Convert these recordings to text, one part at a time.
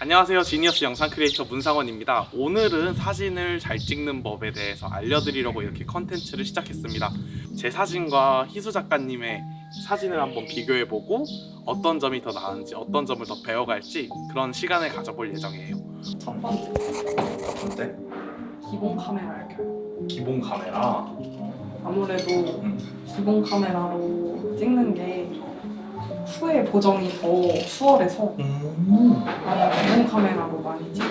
안녕하세요. 지니어스 영상 크리에이터 문상원입니다. 오늘은 사진을 잘 찍는 법에 대해서 알려드리려고 이렇게 컨텐츠를 시작했습니다. 제 사진과 희수 작가님의 사진을 한번 비교해보고 어떤 점이 더 나은지, 어떤 점을 더 배워갈지 그런 시간을 가져볼 예정이에요. 첫 번째 근데 기본 카메라를 켜요. 기본 카메라. 아무래도 음. 기본 카메라로 찍는 게 후에 보정이 더 수월해서 음. 나는 기본 카메라로 많이 찍어요.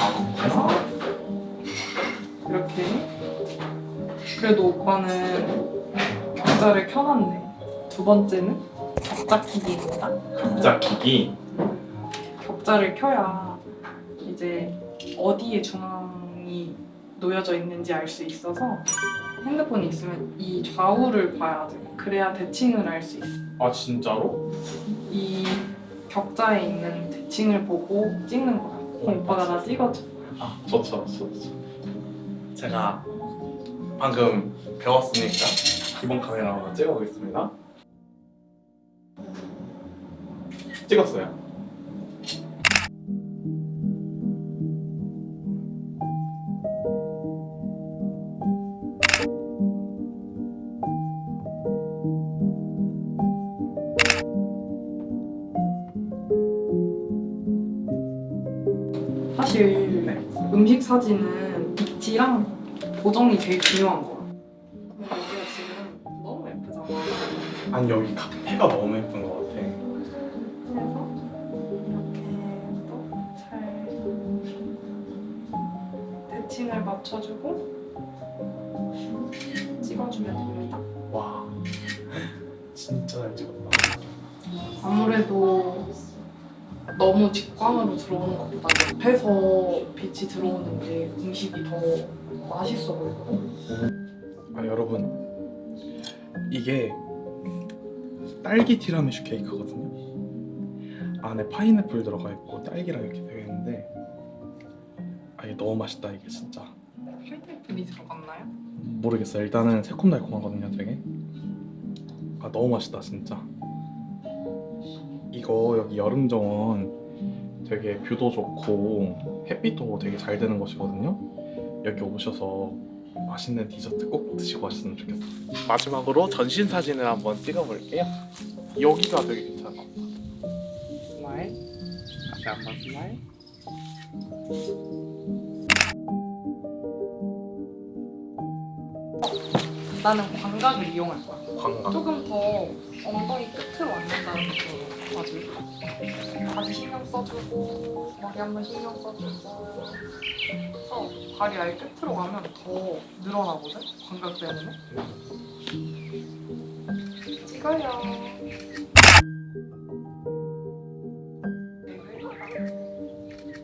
아, 그래서 이렇게 그래도 오빠는 격자를 켜놨네. 두 번째는 격자 키기입니다. 각자 기기. 격자를 켜야 이제 어디에 중앙이 놓여져 있는지 알 수 있어서 핸드폰이 있으면 이 좌우를 봐야 돼. 그래야 대칭을 알 수 있어. 아 진짜로? 이 격자에 있는 대칭을 보고 찍는 거야. 그럼 오빠가 나 찍어줘. 아 좋죠, 좋죠. 제가 방금 배웠으니까 기본 카메라 한번 찍어보겠습니다. 찍었어요. 사실 네. 음식 사진은 입지랑 보정이 제일 중요한 거야. 근데 여기가 지금 너무 예쁘잖아. 아니 여기 카페가 너무 예쁜 것 같아. 그래서 이렇게 또잘 대칭을 맞춰주고 찍어주면 됩니다. 와, 진짜 잘 찍었다. 아무래도 너무 직광으로 들어오는 것보다 옆에서 빛이 들어오는 게 음식이 더 맛있어 보이거든. 아 여러분 이게 딸기 티라미슈 케이크거든요. 안에 파인애플 들어가 있고 딸기랑 이렇게 되어 있는데 아 이게 너무 맛있다 이게 진짜. 파인애플이 들어갔나요? 모르겠어요. 일단은 새콤달콤하거든요, 되게. 아 너무 맛있다, 진짜. 이거 여기 여름 정원 되게 뷰도 좋고 햇빛도 되게 잘 되는 곳이거든요. 여기 오셔서 맛있는 디저트 꼭 드시고 가셨으면 좋겠어요. 마지막으로 전신 사진을 한번 찍어볼게요. 여기가 되게 괜찮아. 스마일. 다시 한번 스마일. 나는 광각을 이용할 거야. 광각. 조금 더 엉덩이 끝으로 앉는다는 느낌으로 봐줄까? 바지 신경 써주고 머리 한번 신경 써주고 그래서 발이 아예 끝으로 가면 더 늘어나거든? 광각 때문에 찍어요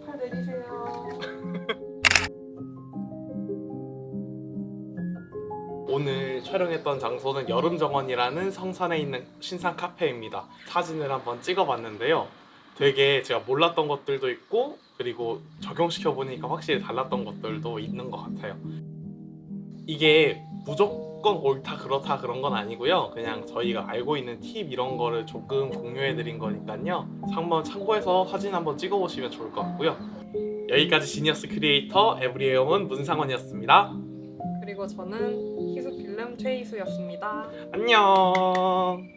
팔 내리세요 오늘 촬영했던 장소는 여름정원이라는 성산에 있는 신상 카페입니다. 사진을 한번 찍어봤는데요. 되게 제가 몰랐던 것들도 있고 그리고 적용시켜 보니까 확실히 달랐던 것들도 있는 것 같아요. 이게 무조건 옳다 그렇다 그런 건 아니고요. 그냥 저희가 알고 있는 팁 이런 거를 조금 공유해 드린 거니까요. 한번 참고해서 사진 한번 찍어 보시면 좋을 것 같고요. 여기까지 지니어스 크리에이터 에브리에어문 문상원이었습니다. 그리고 저는 희수 필름 최희수였습니다 안녕.